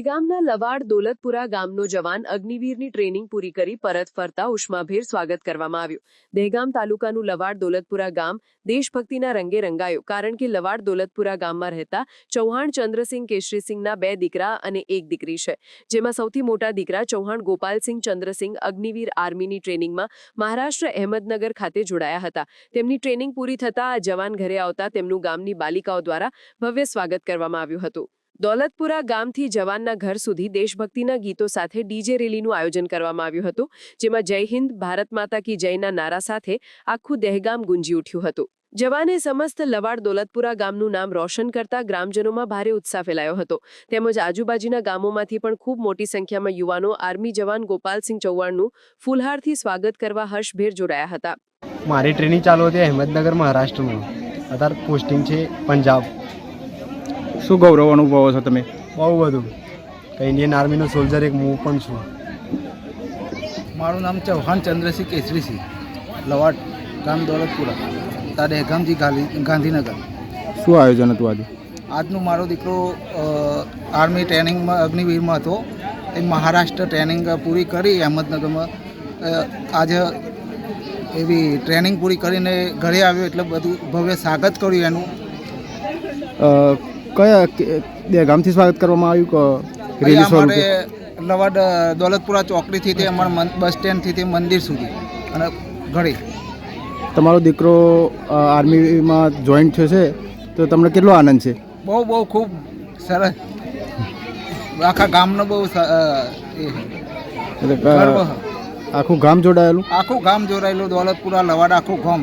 દહેગામના લવાડ દોલતપુરા ગામનો જવાન અગ્નિવીરની ટ્રેનિંગ પૂરી કરી પરત ફરતા ઉષ્માભેર સ્વાગત કરવામાં આવ્યું. દહેગામ તાલુકાનું લવાડ દોલતપુરા ગામ દેશભક્તિના રંગે રંગાયું કારણ કે લવાડ દોલતપુરા ગામમાં રહેતા ચૌહાણ ચંદ્રસિંહ કેશરીસિંહના બે દીકરા અને એક દીકરી છે. જેમાં સૌથી મોટા દીકરા ચૌહાણ ગોપાલસિંહ ચંદ્રસિંહ અગ્નિવીર આર્મીની ટ્રેનિંગમાં મહારાષ્ટ્ર અહેમદનગર ખાતે જોડાયા હતા. તેમની ટ્રેનિંગ પૂરી થતાં આ જવાન ઘરે આવતા તેમનું ગામની બાલિકાઓ દ્વારા ભવ્ય સ્વાગત કરવામાં આવ્યું હતું. દોલતપુરા ગામથી જવાનના ઘર સુધી દેશભક્તિના ગીતો સાથે ડીજે રેલીનું આયોજન કરવામાં આવ્યું હતું, જેમાં જય હિન્દ, ભારત માતા કી જયના નારા સાથે આખું દહેગામ ગુંજી ઉઠ્યું હતું. જવાને સમસ્ત લવાડ દોલતપુરા ગામનું નામ રોશન કરતા ગ્રામજનોમાં ભારે ઉત્સાહ ફેલાયો હતો. તેમજ આજુબાજુના ગામોમાંથી પણ ખૂબ મોટી સંખ્યામાં યુવાનો આર્મી જવાન ગોપાલસિંહ ચૌહાણનું ફૂલહારથી સ્વાગત કરવા હર્ષભેર જોડાયા હતા. મારી ટ્રેનિંગ ચાલુ હતી અહેમદનગર, મહારાષ્ટ્રમાં. અત્યારે પોસ્ટિંગ છે પંજાબ. શું ગૌરવ અનુભવો છો તમે? બહુ બધું. ઇન્ડિયન આર્મીનો સોલ્જર એક હું પણ છું. મારું નામ ચૌહાણ ચંદ્રસિંહ કેસરીસિંહ લવાટ ગામ દોલતપુરા તારે હેગામજી ગાંધી ગાંધીનગર. શું આયોજન હતું આજે? આજનું મારો દીકરો આર્મી ટ્રેનિંગમાં અગ્નિવીરમાં હતો. એ મહારાષ્ટ્ર ટ્રેનિંગ પૂરી કરી અહેમદનગરમાં આજે એવી ટ્રેનિંગ પૂરી કરીને ઘરે આવ્યો એટલે બધું ભવ્ય સ્વાગત કર્યું એનું. કયા ગામથી સ્વાગત કરવામાં આવ્યું કે રેલી સ્વરૂપે? લવાડ દોલતપુરા ચોકડીથી તે અમારા બસ સ્ટેન્ડથી તે મંદિર સુધી અને ઘડી. તમારો દીકરો આર્મીમાં જોઈન્ટ થયો છે તો તમને કેટલો આનંદ છે? બહુ બહુ ખૂબ સરસ. આખા ગામનો બહુ આખું ગામ જોડાયેલું? આખું ગામ જોડાયેલું દોલતપુરા લવાડ આખું ગામ.